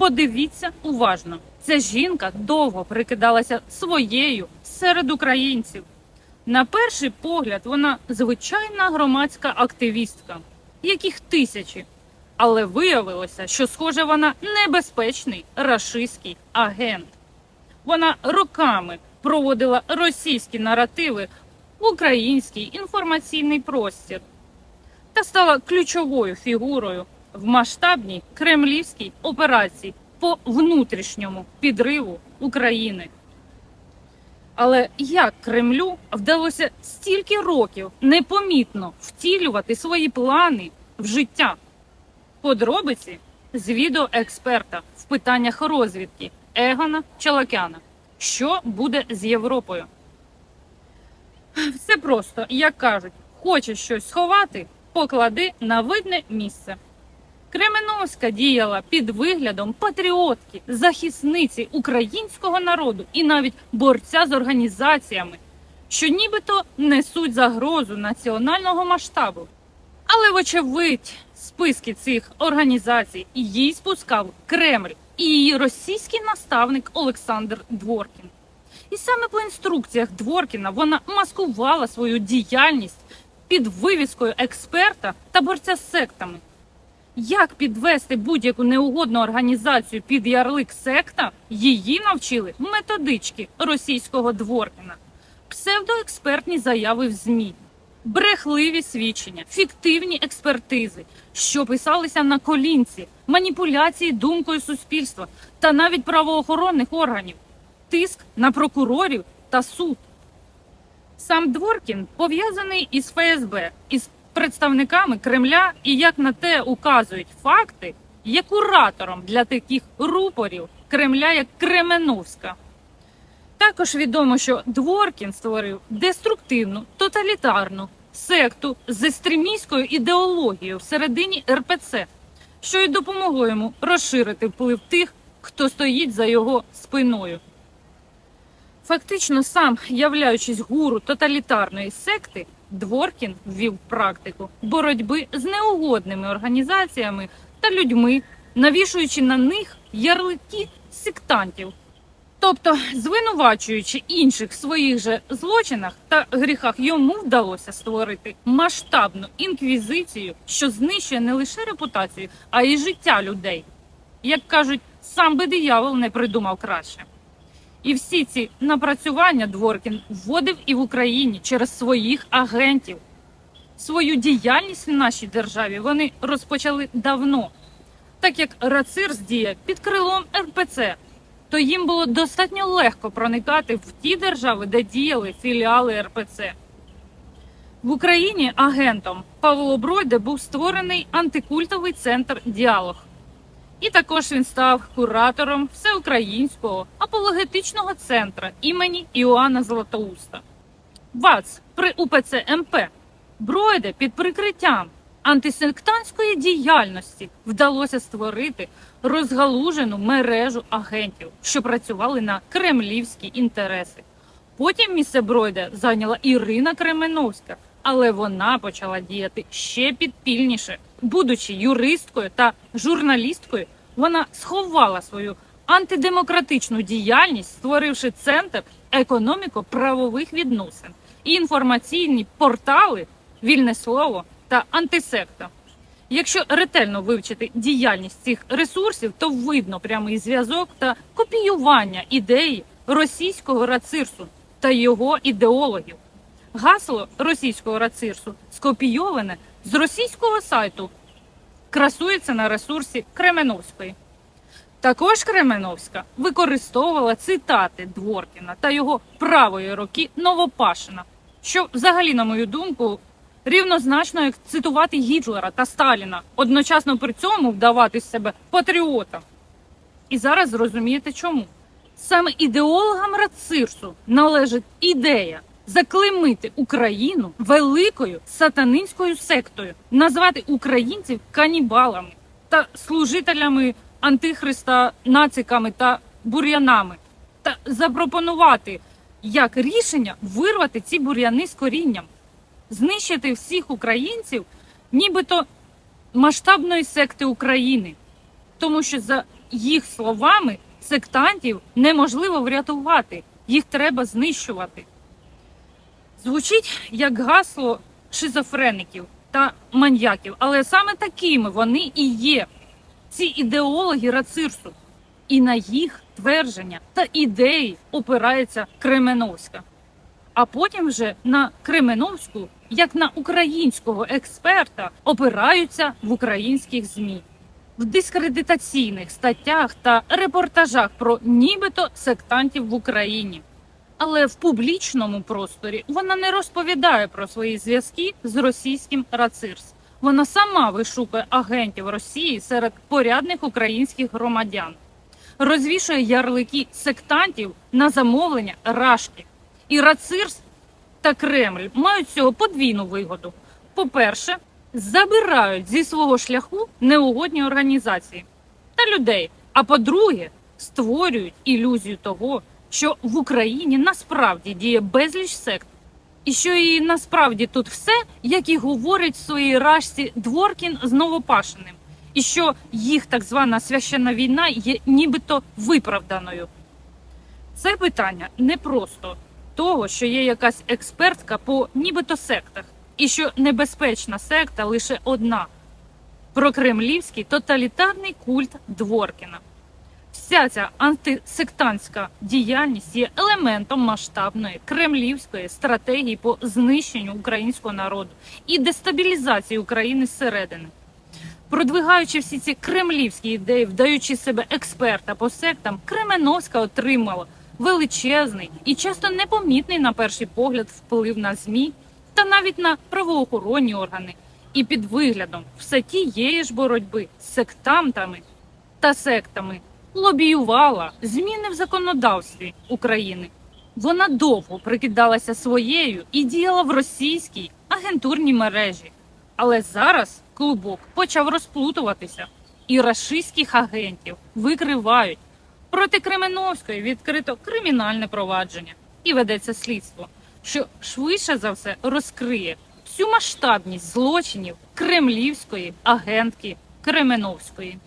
Подивіться уважно. Ця жінка довго прикидалася своєю серед українців. На перший погляд, вона звичайна громадська активістка, яких тисячі. Але виявилося, що схоже вона небезпечний рашистський агент. Вона роками проводила російські наративи в український інформаційний простір та стала ключовою фігурою в масштабній кремлівській операції по внутрішньому підриву України. Але як Кремлю вдалося стільки років непомітно втілювати свої плани в життя? Подробиці з відео експерта в питаннях розвідки Егона Чалакяна. Що буде з Європою? Все просто, як кажуть, хочеш щось сховати, поклади на видне місце. Кременовська діяла під виглядом патріотки, захисниці українського народу і навіть борця з організаціями, що нібито несуть загрозу національного масштабу. Але, вочевидь, списки цих організацій їй спускав Кремль і її російський наставник Олександр Дворкін. І саме по інструкціях Дворкіна вона маскувала свою діяльність під вивіскою експерта та борця з сектами. Як підвести будь-яку неугодну організацію під ярлик секта, її навчили методички російського Дворкіна, псевдоекспертні заяви в ЗМІ, брехливі свідчення, фіктивні експертизи, що писалися на колінці, маніпуляції думкою суспільства та навіть правоохоронних органів, тиск на прокурорів та суд. Сам Дворкін пов'язаний із ФСБ, із представниками Кремля, і як на те указують факти, є куратором для таких рупорів Кремля, як Кременовська. Також відомо, що Дворкін створив деструктивну, тоталітарну секту з екстремістською ідеологією всередині РПЦ, що й допомогло йому розширити вплив тих, хто стоїть за його спиною. Фактично, сам, являючись гуру тоталітарної секти, Дворкін ввів практику боротьби з неугодними організаціями та людьми, навішуючи на них ярлики сектантів. Тобто, звинувачуючи інших в своїх же злочинах та гріхах, йому вдалося створити масштабну інквізицію, що знищує не лише репутацію, а й життя людей. Як кажуть, сам би диявол не придумав краще. І всі ці напрацювання Дворкін вводив і в Україні через своїх агентів. Свою діяльність в нашій державі вони розпочали давно, так як Рацирс діє під крилом РПЦ, то їм було достатньо легко проникати в ті держави, де діяли філіали РПЦ. В Україні агентом Павло Бройде був створений антикультовий центр Діалог. І також він став куратором всеукраїнського апологетичного центру імені Іоанна Златоуста. ВАЦ при УПЦ МП Бройде під прикриттям антисектантської діяльності вдалося створити розгалужену мережу агентів, що працювали на кремлівські інтереси. Потім місце Бройде зайняла Ірина Кременовська, але вона почала діяти ще підпільніше. Будучи юристкою та журналісткою, вона сховала свою антидемократичну діяльність, створивши центр економіко-правових відносин і інформаційні портали Вільне слово та антисекта. Якщо ретельно вивчити діяльність цих ресурсів, то видно прямий зв'язок та копіювання ідеї російського рацирсу та його ідеологів. Гасло російського рацирсу скопійоване з російського сайту, красується на ресурсі Кременовської. Також Кременовська використовувала цитати Дворкіна та його правої руки Новопашина, що, взагалі, на мою думку, рівнозначно як цитувати Гітлера та Сталіна, одночасно при цьому вдавати з себе патріотом. І зараз зрозумієте чому. Саме ідеологам Рацирсу належить ідея заклеймити Україну великою сатанинською сектою, назвати українців канібалами та служителями антихриста, нациками та бур'янами, та запропонувати як рішення вирвати ці бур'яни з корінням, знищити всіх українців, нібито масштабної секти України. тому що за їх словами сектантів неможливо врятувати, їх треба знищувати. Звучить як гасло шизофреників та маньяків, але саме такими вони і є. Ці ідеологи рацирсу. І на їх твердження та ідеї опирається Кременовська. А потім вже на Кременовську, як на українського експерта, опираються в українських ЗМІ. В дискредитаційних статтях та репортажах про нібито сектантів в Україні. Але в публічному просторі вона не розповідає про свої зв'язки з російським рацирс. Вона сама вишукує агентів Росії серед порядних українських громадян, розвішує ярлики сектантів на замовлення Рашки. І Рацирс та Кремль мають цього подвійну вигоду. По-перше, забирають зі свого шляху неугодні організації та людей. А по-друге, створюють ілюзію того, що в Україні насправді діє безліч сект, і що і насправді тут все, як і говорить в своїй рашці Дворкін з Новопашиним, і що їх так звана священна війна є нібито виправданою. Це питання не просто того, що є якась експертка по нібито сектах, і що небезпечна секта лише одна прокремлівський тоталітарний культ Дворкіна. Вся ця антисектантська діяльність є елементом масштабної кремлівської стратегії по знищенню українського народу і дестабілізації України зсередини. Продвигаючи всі ці кремлівські ідеї, вдаючи себе експерта по сектам, Кременовська отримала величезний і часто непомітний на перший погляд вплив на ЗМІ та навіть на правоохоронні органи, і під виглядом все тієї ж боротьби з сектантами та сектами лобіювала зміни в законодавстві України. Вона довго прикидалася своєю і діяла в російській агентурній мережі. Але зараз клубок почав розплутуватися, і рашистських агентів викривають. Проти Кременовської відкрито кримінальне провадження і ведеться слідство, що швидше за все розкриє всю масштабність злочинів кремлівської агентки Кременовської.